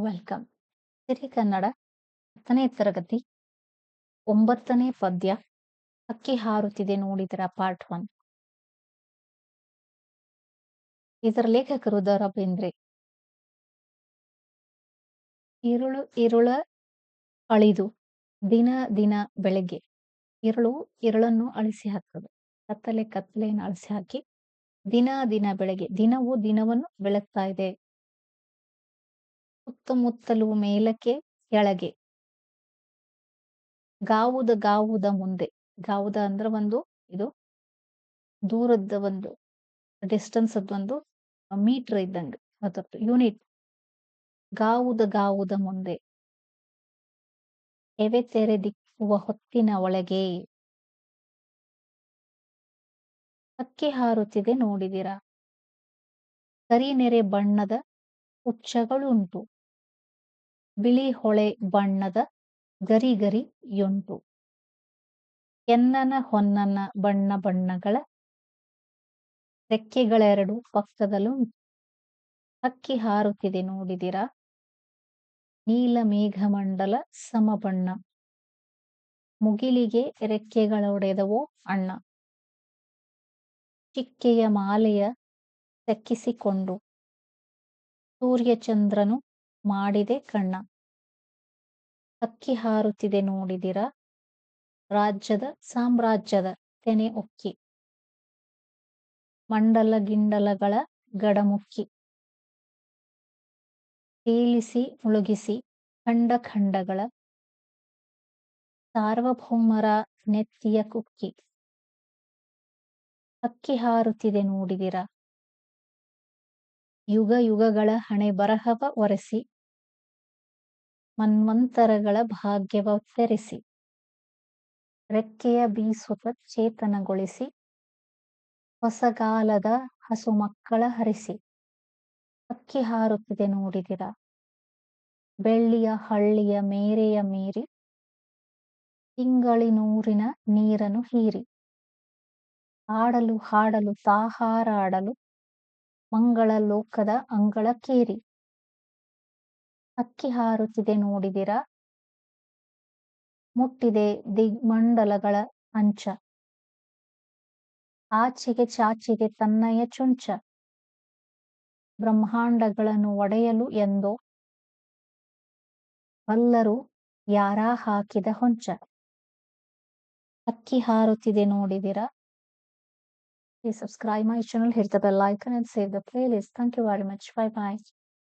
Welcome. ಸಿರಿ ಕನ್ನಡ ಹತ್ತನೇ ತರಗತಿ, ಒಂಬತ್ತನೇ ಪದ್ಯ ಅಕ್ಕಿ ಹಾರುತ್ತಿದೆ ನೋಡಿದರ ಪಾರ್ಟ್ ಒನ್. ಇದರ ಲೇಖಕರು ದ ರಾ ಬೇಂದ್ರೆ ಇರುಳು ಇರುಳ ಅಳಿದು ದಿನ ದಿನ ಬೆಳಗ್ಗೆ ಇರುಳು ಇರುಳನ್ನು ಅಳಿಸಿ ಹಾಕೋದು. ಕತ್ತಲೆ, ಕತ್ತಲೆಯನ್ನು ಅಳಿಸಿ ಹಾಕಿ ದಿನ ದಿನ ಬೆಳಗ್ಗೆ ದಿನವೂ ದಿನವನ್ನು ಬೆಳಗ್ತಾ ಇದೆ. ಸುತ್ತಮುತ್ತಲು ಮೇಲಕ್ಕೆ, ಕೆಳಗೆ. ಗಾವುದ ಗಾವುದ ಮುಂದೆ. ಗಾವುದ ಅಂದ್ರೆ ಒಂದು ಇದು ದೂರದ ಒಂದು ಡಿಸ್ಟೆನ್ಸ್ ಒಂದು ಮೀಟರ್ ಇದ್ದಂಗೆ. ಅದರದ್ದು ಯೂನಿಟ್ ಗಾವುದ ಗಾವುದ ಮುಂದೆ. ಎವೆ ತೆರೆ ದಿಕ್ಕುವ ಹೊತ್ತಿನ ಒಳಗೆ. ಹಕ್ಕಿ ಹಾರುತ್ತಿದೆ ನೋಡಿದೀರಾ. ಕರಿ ನೆರೆ ಬಣ್ಣದ ಹುಚ್ಚಗಳುಂಟು ಬಿಳಿ ಹೊಳೆ ಬಣ್ಣದ ಗರಿ ಗರಿಯುಂಟು ಎನ್ನನ ಹೊನ್ನನ ಬಣ್ಣ ಬಣ್ಣಗಳ ರೆಕ್ಕೆಗಳೆರಡು ಪಕ್ಕದಲ್ಲೂ ಹಕ್ಕಿ ಹಾರುತ್ತಿದೆ ನೋಡಿದಿರಾ? ನೀಲ ಮೇಘಮಂಡಲ ಸಮಬಣ್ಣ. ಮುಗಿಲಿಗೆ ರೆಕ್ಕೆಗಳೊಡೆದವೋ ಅಣ್ಣ. ಚಿಕ್ಕೆಯ ಮಾಲೆಯ ತೆಕ್ಕಿಸಿಕೊಂಡು. ಸೂರ್ಯಚಂದ್ರನು ಮಾಡಿದೆ ಕಣ್ಣ. ಅಕ್ಕಿ ಹಾರುತ್ತಿದೆ ನೋಡಿದಿರ? ರಾಜ್ಯದ ಸಾಮ್ರಾಜ್ಯದ ತೆನೆ ಉಕ್ಕಿ. ಮಂಡಲ ಗಿಂಡಲಗಳ ಗಡಮುಕ್ಕಿ. ತೇಲಿಸಿ ಮುಳುಗಿಸಿ ಖಂಡ ಖಂಡಗಳ ಸಾರ್ವಭೌಮರ ನೆತ್ತಿಯ ಕುಕ್ಕಿ. ಅಕ್ಕಿ ಹಾರುತ್ತಿದೆ ನೋಡಿದಿರ? ಯುಗ ಯುಗಗಳ ಹಣೆ ಬರಹವ ಒರೆಸಿ, ಮನ್ವಂತರಗಳ ಭಾಗ್ಯವ ತೆರೆಸಿ, ರೆಕ್ಕೆಯ ಬೀಸುತ್ತ ಚೇತನಗೊಳಿಸಿ, ಹೊಸಗಾಲದ ಹಸು ಮಕ್ಕಳ ಹರಿಸಿ. ಅಕ್ಕಿ ಹಾರುತ್ತಿದೆ ನೋಡಿದಿರ? ಬೆಳ್ಳಿಯ ಹಳ್ಳಿಯ ಮೇರೆಯ ಮೀರಿ ತಿಂಗಳಿನೂರಿನ ನೀರನ್ನು ಹೀರಿ. ಆಡಲು ಹಾಡಲು ತಾಹಾರಾಡಲು ಮಂಗಳ ಲೋಕದ ಅಂಗಳ ಕೇರಿ. ಅಕ್ಕಿ ಹಾರುತ್ತಿದೆ ನೋಡಿದಿರ? ಮುಟ್ಟಿದೆ ದಿಗ್ಮಂಡಲಗಳ ಅಂಚ. ಆಚೆಗೆ ಚಾಚಿದೆ ತನ್ನಯ ಚುಂಚ. ಬ್ರಹ್ಮಾಂಡಗಳನ್ನು ಒಡೆಯಲು ಎಂದೋ. ಬಲ್ಲರು ಯಾರಾ ಹಾಕಿದ ಹೊಂಚ. ಅಕ್ಕಿ ಹಾರುತ್ತಿದೆ ನೋಡಿದಿರಾ? Please subscribe my channel, hit the bell icon and save the playlist. Thank you very much. Bye bye.